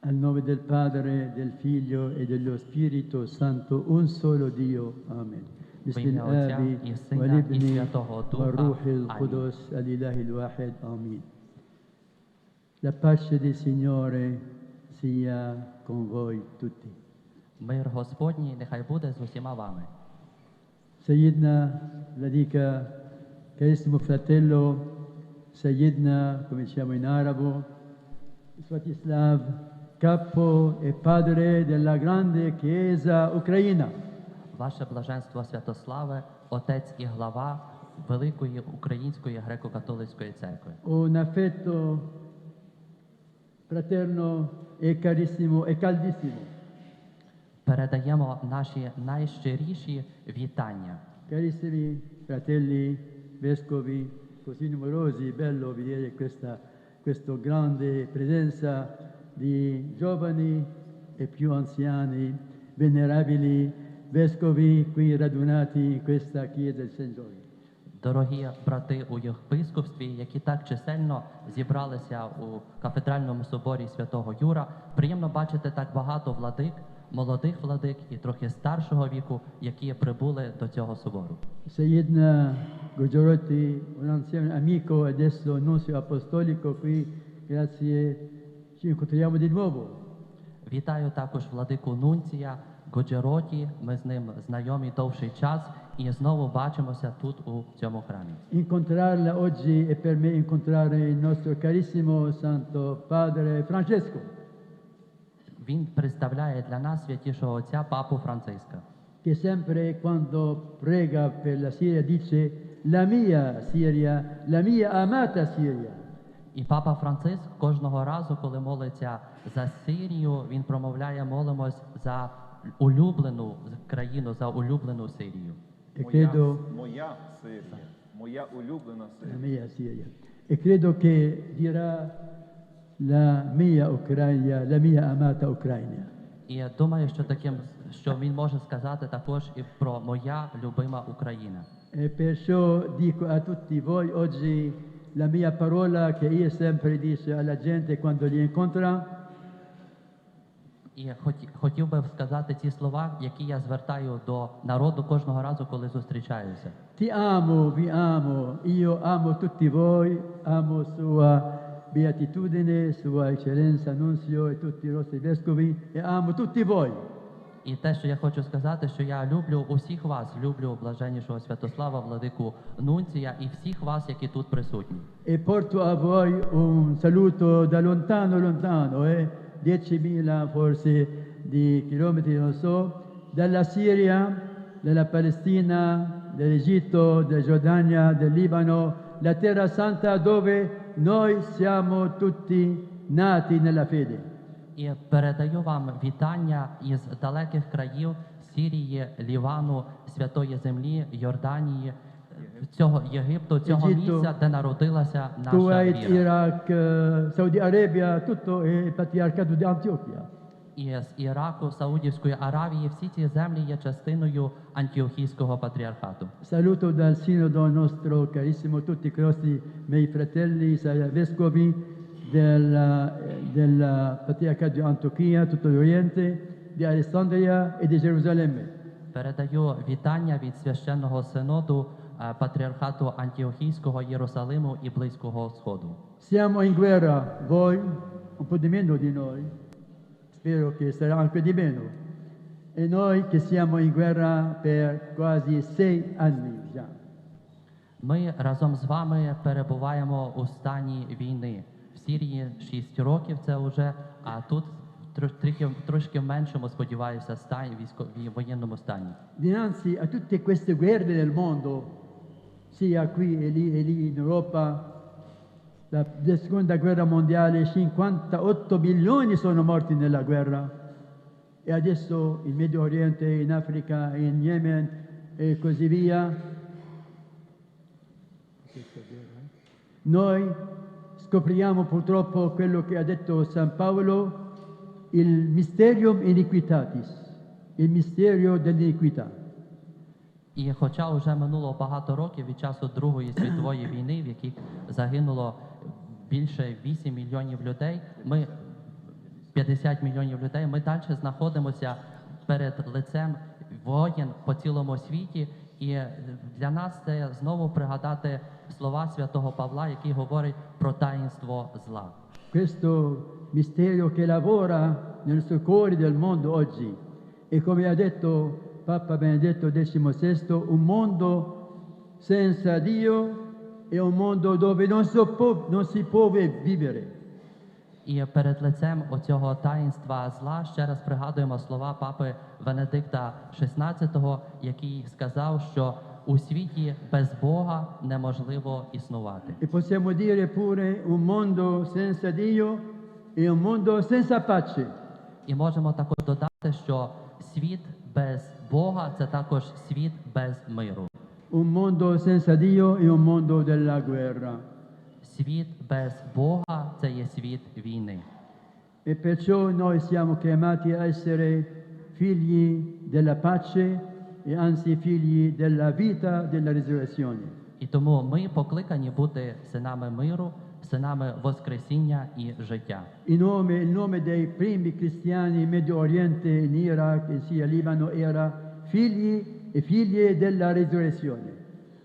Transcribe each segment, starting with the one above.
Al nome del Padre, del Figlio e dello Spirito Santo, un solo Dio. Amen. بسم ім'я Отця الآب і Сина والابن і Святого Духа. والروح Амінь. القدس الإله الواحد آمين. La pace del Signore sia con voi tutti. Мир Господній нехай буде з усіма вами. Sayyidina la dica, carissimo fratello, Sayyidina, come diciamo in arabo, Svatislav, capo e padre della grande Chiesa ucraina. Ваше блаженство Святославе, отець і глава Великої Української греко-католицької церкви. Un affetto fraterno e carissimo e caldissimo. Передаємо наші найщиріші вітання. Carissimi fratelli vescovi, così numerosi, bello vedere questa, questa grande presenza di giovani e più anziani, venerabili vescovi qui radunati in questa chiesa del Signore. Дорогі брати у єпископстві, які так чисельно зібралися у кафедральному соборі святого Юра, приємно бачити так багато владик, молодих владик і трохи старшого віку, які прибули до цього собору. Sayyidina Gojorotti, un anziano amico, adesso nunzio apostolico qui, grazie, ci incontriamo di nuovo. Вітаю також владику Нунція Годжероті. Ми з ним знайомі довший час і знову бачимося тут у цьому храмі. Incontrarla oggi è per me incontrare il nostro carissimo Santo Padre Francesco, Він представляє для нас святішого отця Папу Франциска, che sempre quando prega per la Siria dice la mia Siria, la mia amata Siria. І папа Франциск кожного разу, коли молиться за Сирію, він промовляє, молимось за улюблену країну, за улюблену Сирію. E Моя, credo, моя Сирія, моя улюблена la Сирія. mia Siria. E credo che dirà la mia Ucraina, la mia amata Ucraina. І я думаю, що таким, що він може сказати також і про моя любима Україна. E perciò dico a tutti voi oggi la mia parola che io sempre dico alla gente quando li incontra, І хотів би сказати ці слова, які я звертаю до народу кожного разу, коли зустрічаюся. ti amo, vi amo, io amo tutti voi, amo sua beatitudine, sua eccellenza Nunzio e tutti i nostri vescovi e amo tutti voi. І те, що я хочу сказати, що я люблю усіх вас, люблю блаженнішого Святослава, владику Нунція і всіх вас, які тут присутні. E porto a voi un saluto da lontano, lontano, eh? 10.000 forse di chilometri, non so, dalla Siria, dalla Palestina, dall'Egitto, dalla Giordania, del Libano, la terra santa dove noi siamo tutti nati nella fede. І передаю вам вітання із далеких країв Сірії, Лівану, Святої Землі, Йорданії, цього Єгипту, цього Египту, місця, де народилася наша Kuwait, віра. Eh, Saudi Arabia, tutto è il patriarcato di Antiochia. І з Іраку, Саудівської Аравії, всі ці землі є частиною антіохійського патріархату. Saluto dal sinodo nostro carissimo tutti i nostri miei fratelli vescovi della, del patriarcato di Antiochia, tutto l'Oriente, di Alessandria e di Gerusalemme. Передаю вітання від священного синоду е, патріархату Антіохійського Єрусалиму і Близького Сходу. Siamo in guerra, voi un po' di meno di noi, spero che sarà anche di meno, e noi che siamo in guerra per quasi sei anni già. Ми разом з вами перебуваємо у стані війни. В Сірії 6 років це вже, а тут тро- трохи, трошки в меншому, сподіваюся, стані військовій воєнному стані. Dinanzi a tutte queste guerre nel mondo, sia qui e lì e lì in Europa, la, la seconda guerra mondiale, 58 milioni sono morti nella guerra e adesso in Medio Oriente, in Africa, in Yemen e così via. Noi scopriamo purtroppo quello che ha detto San Paolo, il mysterium iniquitatis, il mistero dell'iniquità. І хоча вже минуло багато років від часу Другої світової війни, в якій загинуло більше 8 мільйонів людей, ми 50 мільйонів людей, ми далі знаходимося перед лицем воєн по цілому світі. І для нас це знову пригадати слова святого Павла, який говорить про таїнство зла. Questo mistero che lavora nel nostro cuore del mondo oggi. E come ha detto Papa Benedetto XVI, un mondo senza Dio è un mondo dove non si può, non si può vivere. І перед лицем оцього таїнства зла ще раз пригадуємо слова папи Венедикта XVI, який сказав, що у світі без Бога неможливо існувати. E possiamo dire pure un mondo senza Dio è un mondo senza pace. І можемо також додати, що світ без Бога це також світ без миру. Un mondo senza Dio è un mondo della guerra. Світ без Бога це є світ війни. E perciò noi siamo chiamati a essere figli della pace e anzi figli della vita della risurrezione. І тому ми покликані бути синами миру, синами Воскресіння і життя. Il nome, il nome dei primi cristiani in Medio Oriente, in Iraq e sia Libano era figli e figlie della risurrezione.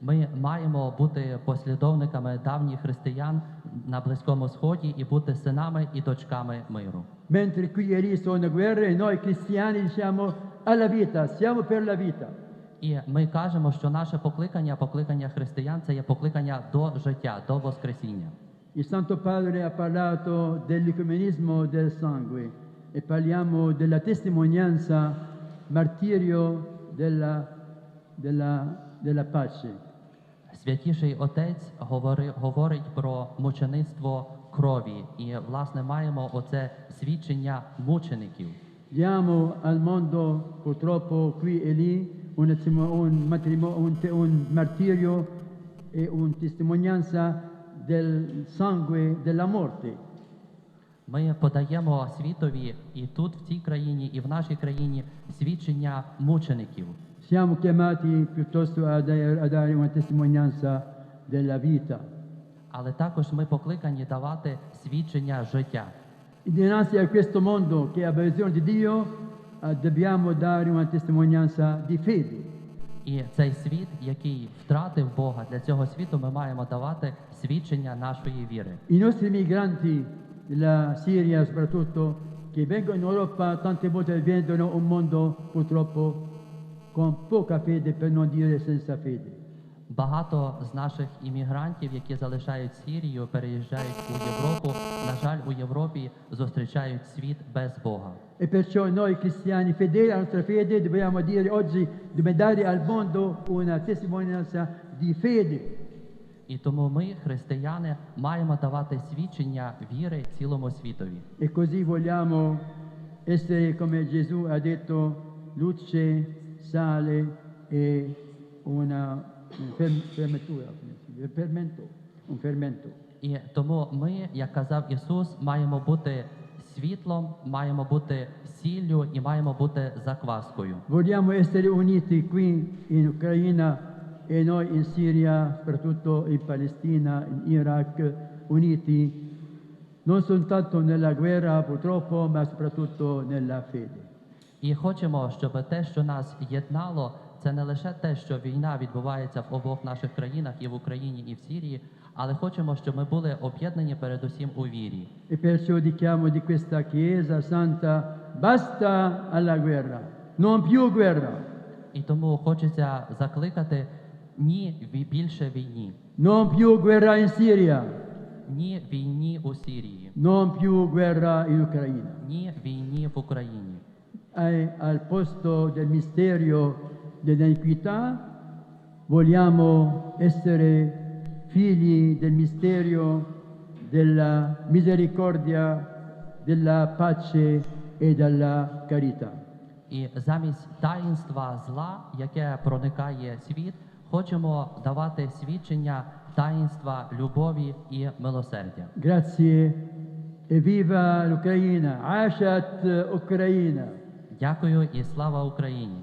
Ми маємо бути послідовниками давніх християн на Близькому Сході і бути синами і дочками миру. Mentre qui e lì sono guerre, noi cristiani diciamo alla vita, siamo per la vita. І ми кажемо, що наше покликання, покликання християн, це є покликання до життя, до Воскресіння. Il Santo Padre ha parlato dell'ecumenismo del sangue e parliamo della testimonianza, martirio della, della, della pace. Святіший Отець говори, говорить про мучеництво крові, і власне маємо оце свідчення мучеників. Diamo al mondo purtroppo qui e lì un, un un un martirio e una testimonianza del sangue della morte. Ми подаємо світові і тут, в цій країні, і в нашій країні свідчення мучеників. Siamo chiamati piuttosto a dare, a dare una testimonianza della vita. Але також ми покликані давати свідчення життя. E Dinanzi a questo mondo che ha bisogno di Dio, eh, dobbiamo dare una testimonianza di fede. І цей світ, який втратив Бога, для цього світу ми маємо давати свідчення нашої віри. I nostri migranti della Siria soprattutto, che vengono in Europa, tante volte vedono un mondo purtroppo con poca fede, per non dire senza fede. Багато з наших іммігрантів, які залишають Сірію, переїжджають у Європу. На жаль, у Європі зустрічають світ без Бога. E perciò noi cristiani fedeli alla nostra fede dobbiamo dire oggi, dobbiamo dare al mondo una testimonianza di fede. І тому ми, християни, маємо давати свідчення віри цілому світові. E così vogliamo essere, come Gesù ha detto, luce, sale e una fermento, un fermento. І тому ми, як казав Ісус, маємо бути світлом, маємо бути сіллю і маємо бути закваскою. Vogliamo essere uniti qui in Ucraina e noi in Siria, soprattutto in Palestina, in Iraq, uniti non soltanto nella guerra purtroppo, ma soprattutto nella fede. І хочемо, щоб те, що нас єднало, це не лише те, що війна відбувається в обох наших країнах, і в Україні, і в Сірії, але хочемо, щоб ми були об'єднані передусім у вірі. E perciò dichiamo di questa Chiesa Santa, basta alla guerra, non più guerra, І тому хочеться закликати ні ві- більше війні, non più guerra in Siria, ні війні у Сірії, non più guerra in Ucraina. ні війні в Україні. E al posto del mistero dell'iniquità vogliamo essere figli del mistero della misericordia, della pace e della carità. І замість таїнства зла, яке проникає світ, хочемо давати свідчення таїнства любові і милосердя. Grazie e viva l'Ucraina, Ashat Ucraina. Дякую і слава Україні!